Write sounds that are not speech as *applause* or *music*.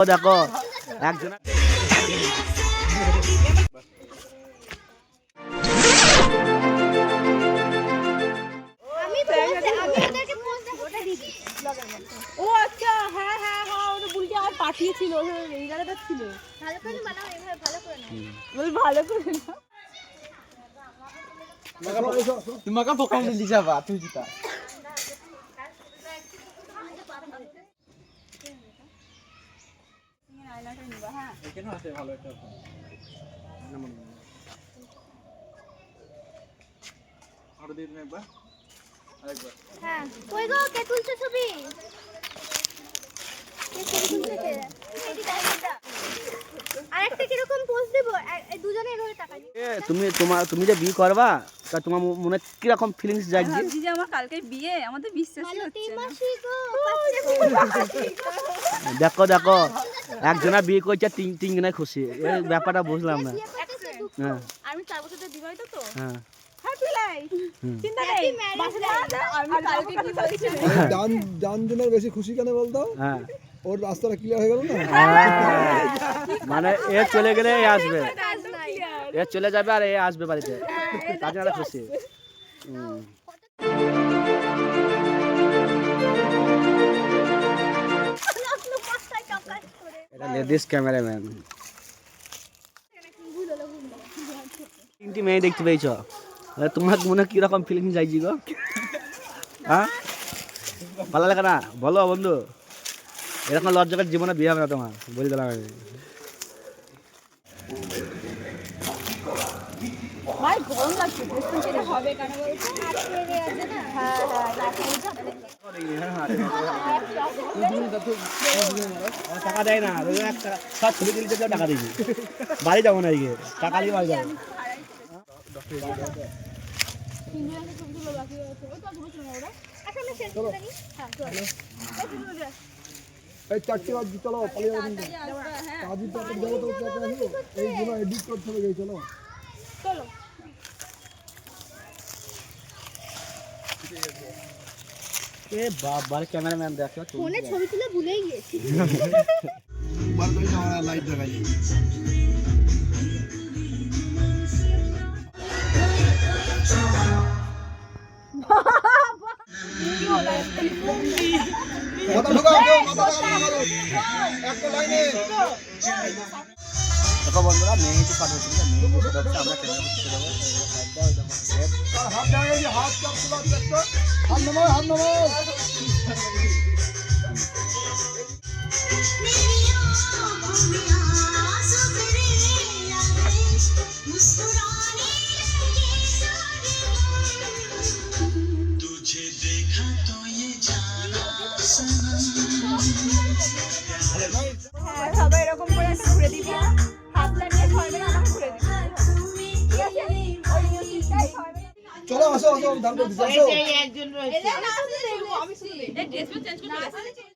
ও দেখো একজন। ও আচ্ছা হ্যাঁ হ্যাঁ হ্যাঁ ওটা বুলটি আমার পাঠিয়েছিল এই ছিল ভালো করে বানাও, এভাবে ভালো করে। বল ভালো করে না তোমাকে বোকাম দিলি যাবা তুই জিতা এখানে আছে ভালো একটা আরও দিন একবার। আরেকবার। হ্যাঁ, কই গো, কে তুলছে ছবি? তুমি তোমার তুমি যে বিয়ে করবা তা তোমার মনে কীরকম ফিলিংস জাগছে? যে আমার কালকে বিয়ে আমাদের বিশ্বাসই হচ্ছে না। দেখো দেখো। একজনা বিয়ে করছে তিন তিনজনে খুশি। এই ব্যাপারটা বুঝলাম না। হ্যাঁ। আমি চার বছর ধরে বিবাহিত তো। হ্যাঁ। বেশি খুশি কেন বলতো? হ্যাঁ। ওর রাস্তাটা ক্লিয়ার হয়ে গেল না? হ্যাঁ। মানে এ চলে গেলে এ আসবে। এ চলে যাবে আর এ আসবে বাড়িতে। তার জন্য খুশি। এটা ক্যামেরাম্যান তিনটি মেয়ে দেখতে পেয়েছ? তোমার মনে কীরকম ফিলিং যাইছি গো? *laughs* হ্যাঁ? ভালো লাগে না? বলো বন্ধু। এরকম লজ্জাকার জীবনে বিয়ে হবে না তোমার বলে দিলাম আমি। হবে হ্যাঁ হ্যাঁ টাকা দেয় না এক টাকা সব ছবি তুলতে টাকা দিবি বাড়ি যাব না এদিকে টাকা দিয়ে বাড়ি যাব তুলে চল। এই চারটে বাজ চলো পালিয়ে যাব কিন্তু কাজী তারপর যাব তো এই গুলো এডিট করতে হবে চলো চলো এ বাবার ক্যামেরাম্যান দেখো ফোনে ছবি তুলে ভুলেই গেছি। লাইট দেখাই। একটা লাইনে। দেখো বন্ধুরা মেহেদি কাটো ছিল মেহেদি কাটো আমরা ক্যামেরা করতে যাব আর হাত দাঁড়িয়ে এই যে হাত চাপ তোলা চেষ্টা হাত নামাও হাত নামাও আসো আসো করে দিচ্ছি আসো। এই ড্রেস চেঞ্জ করতে